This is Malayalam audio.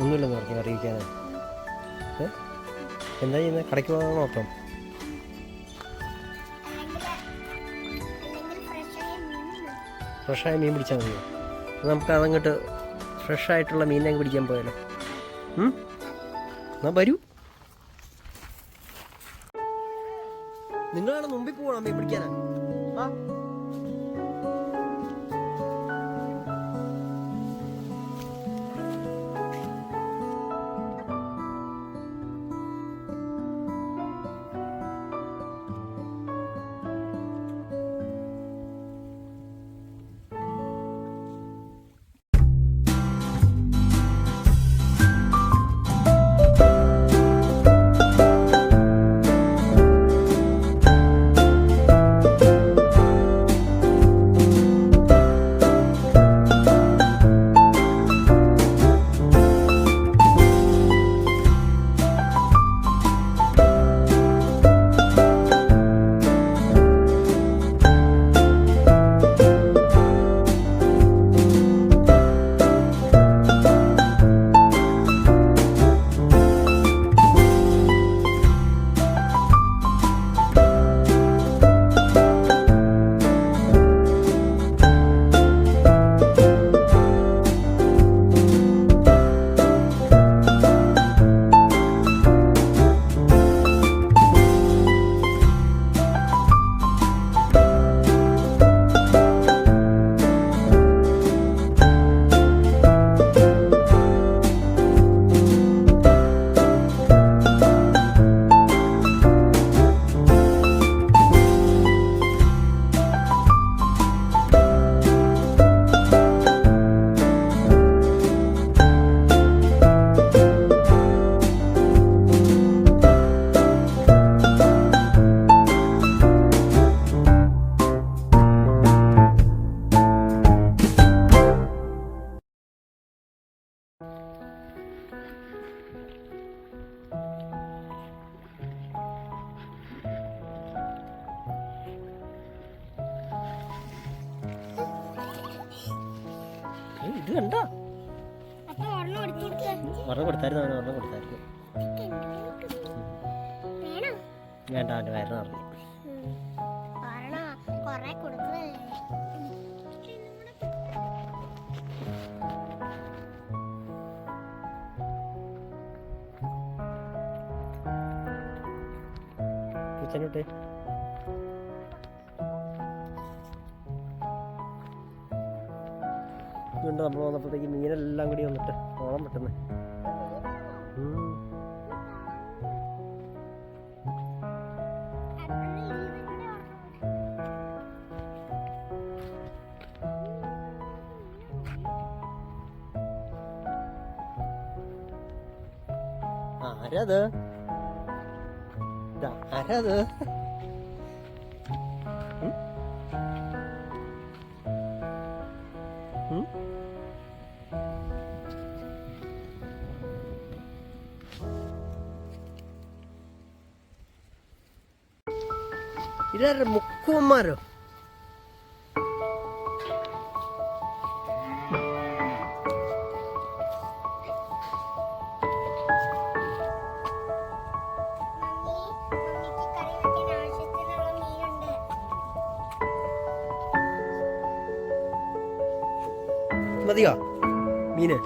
ഒന്നുമില്ലെന്ന്. പറഞ്ഞു കറി വയ്ക്കാനാ എന്താ ചെയ്യുന്നത് കടയ്ക്ക് പോകാൻ അല്ലെങ്കിൽ ഫ്രഷായ മീൻ പിടിച്ചാൽ മതിയോ? നമുക്ക് അതങ്ങോട്ട് ഫ്രഷായിട്ടുള്ള മീനെ അങ്ങ് പിടിക്കാൻ പോയാലോ. എന്നാൽ എന്നാ വരൂ. നിങ്ങളാണ് മുമ്പിൽ പോകണം അമ്മയെ പിടിക്കാനാ? ഇത് കണ്ടോ ഒരെണ്ണം കൊടുത്തായിരുന്നു അവന് ഒരെണ്ണം കൊടുത്തായിരുന്നു. വേണ്ട അവന്റെ കൊറേ കൊടുക്കുന്നതല്ലേ കിച്ചനോട്ട് ഇതുകൊണ്ട് നമ്മൾ വന്നപ്പോഴത്തേക്ക് മീനെല്ലാം കൂടി വന്നിട്ട് ഓളം പെട്ടെന്ന്. ആരത്? ആരാത്? വെക്കാൻ ആവശ്യത്തിനുള്ള മീനുണ്ട് മതിയോ? മീന്.